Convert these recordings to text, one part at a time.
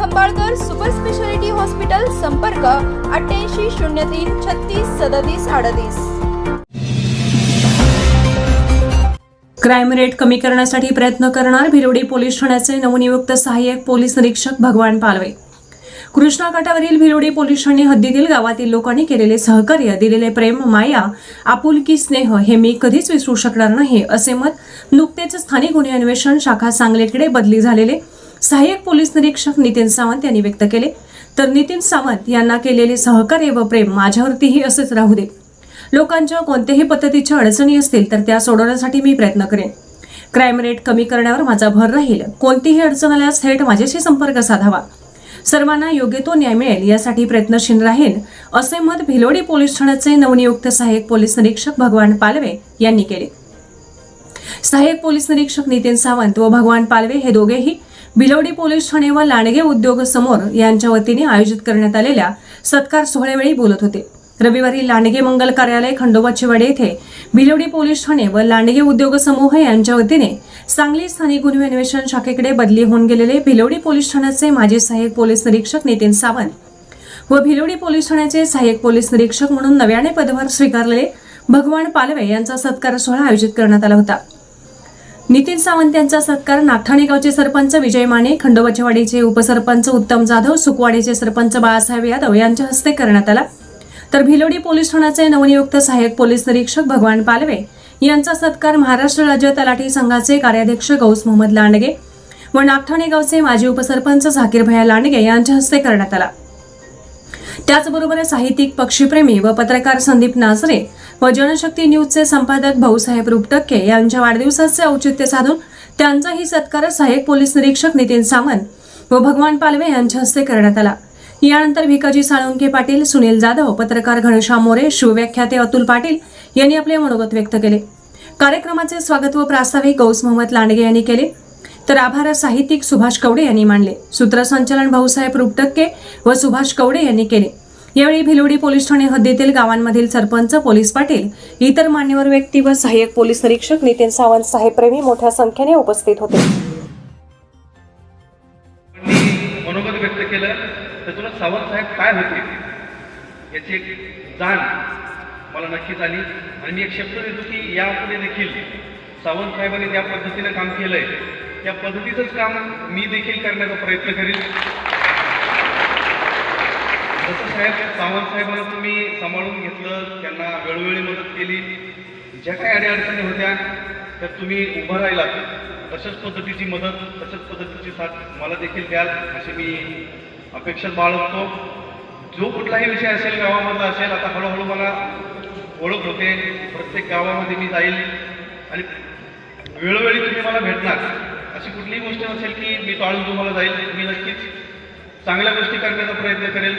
Khambalkar super speciality hospital संपर्क अठ्ठ्याऐंशी शून्य तीन छत्तीस सदतीस अडतीस. क्राईम रेट कमी करण्यासाठी प्रयत्न करणार भिलोडी पोलीस ठाण्याचे नवनियुक्त सहाय्यक पोलीस निरीक्षक भगवान पालवे. कृष्णा काठावरील भिलोडी पोलीस ठाणे हद्दीतील गावातील लोकांनी केलेले सहकार्य दिलेले प्रेम माया आपुलकी स्नेह हे मी कधीच विसरू शकणार नाही असे मत नुकतेच स्थानिक गुन्हे अन्वेषण शाखा सांगलीकडे बदली झालेले सहाय्यक पोलीस निरीक्षक नितीन सावंत यांनी व्यक्त केले. तर नितीन सावंत यांना केलेले सहकार्य व प्रेम माझ्यावरतीही असेच राहू दे. लोकांच्या कोणत्याही पद्धतीच्या अडचणी असतील तर त्या सोडवण्यासाठी मी प्रयत्न करेन. क्राईम रेट कमी करण्यावर माझा भर राहील. कोणतीही अडचण आल्यास थेट माझ्याशी संपर्क साधावा. सर्वांना योग्य तो न्याय मिळेल यासाठी प्रयत्नशील राहील असे मत भिलोडी पोलीस ठाण्याचे नवनियुक्त सहाय्यक पोलीस निरीक्षक भगवान पालवे यांनी केले. सहाय्यक पोलीस निरीक्षक नितीन सावंत व भगवान पालवे हे दोघेही भिलवडी पोलीस ठाणे व लांडगे उद्योग समोर यांच्या वतीने आयोजित करण्यात आलेल्या सत्कार सोहळ्यावेळी बोलत होते. रविवारी लांडगे मंगल कार्यालय खंडोबा चिवाडे येथे भिलवडी पोलीस ठाणे व लांडगे उद्योग समूह यांच्या वतीने सांगली स्थानिक गुन्हे अन्वेषण शाखेकडे बदली होऊन गेलेले भिलवडी पोलीस ठाण्याचे माजी सहाय्यक पोलीस निरीक्षक नितीन सावंत व भिलवडी पोलीस ठाण्याचे सहाय्यक पोलीस निरीक्षक म्हणून नव्याने पदभार स्वीकारलेले भगवान पालवे यांचा सत्कार सोहळा आयोजित करण्यात आला होता. नितीन सावंत यांचा सत्कार नागठाणे गावचे सरपंच विजय माने खंडोबाचेवाडीचे उपसरपंच उत्तम जाधव सुकवाडीचे सरपंच बाळासाहेब यादव यांच्या हस्ते करण्यात आला. तर भिलोडी पोलीस ठाण्याचे नवनियुक्त सहाय्यक पोलीस निरीक्षक भगवान पालवे यांचा सत्कार महाराष्ट्र राज्य तलाठी संघाचे कार्याध्यक्ष गौस मोहम्मद लांडगे व नागठाणे गावचे माजी उपसरपंच झाकीर भया लांडगे यांच्या हस्ते करण्यात आला. त्याचबरोबर साहित्यिक पक्षीप्रेमी व पत्रकार संदीप नासरे व जनशक्ती न्यूजचे संपादक भाऊसाहेब रुपटक्के यांच्या वाढदिवसाचे औचित्य साधून त्यांचाही सत्कार सहाय्यक पोलीस निरीक्षक नितीन सावंत व भगवान पालवे यांच्या हस्ते करण्यात आला. यानंतर भिकाजी साळुंके पाटील सुनील जाधव पत्रकार घनश्याम मोरे शिवव्याख्याते अतुल पाटील यांनी आपले मनोगत व्यक्त केले. कार्यक्रमाचे स्वागत व प्रास्ताविक गौस मोहम्मद लांडगे यांनी केले. तर आभार साहित्यिक सुभाष कवडे यांनी मांडले. सूत्रसंचालन भाऊसाहेब रुपटक्के व सुभाष कवडे यांनी केले. यावेळी भिलोडी पोलीस ठाणे हद्दीतील गावांमधील सरपंच पोलीस पाटील इतर मान्यवर व्यक्ती व सहाय्यक पोलीस निरीक्षक नितीन सावंत साहेबप्रेमी मोठ्या संख्येने उपस्थित होते. मनोगत व्यक्त केलं त्यातूनच सावंत साहेब काय होते? याची एक जाण मला नक्कीच आली. आणि मी एक शब्द देतो की यापुढे देखील सावंत साहेबांनी ज्या पद्धतीने काम केलंय त्या पद्धतीचंच काम मी देखील करण्याचा प्रयत्न करीन. जसं साहेब सावंतसाहेबांना तुम्ही सांभाळून घेतलं त्यांना वेळोवेळी मदत केली. ज्या काही अडीअडचणी होत्या त्या तुम्ही उभं राहिलात. तशाच पद्धतीची मदत तशाच पद्धतीची साथ मला देखील द्याल अशी मी अपेक्षा बाळगतो. जो कुठलाही विषय असेल गावामधला असेल आता हळूहळू मला ओळख होते. प्रत्येक गावामध्ये मी जाईल. आणि वेळोवेळी तुम्ही मला भेटणार. अशी कुठलीही गोष्ट नसेल की मी टाळून तुम्हाला जाईल मी नक्कीच चांगल्या गोष्टी करण्याचा प्रयत्न करेल.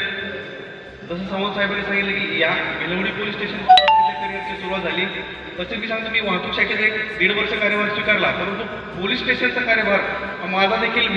जसं सावंत साहेबांनी सांगितलं की या बेलवडी पोलीस स्टेशन करिअरची सुरुवात झाली. तसं मी सांगतो मी वाहतूक शाखेचा एक दीड वर्ष कार्यभार स्वीकारला परंतु पोलीस स्टेशनचा कार्यभार माझा देखील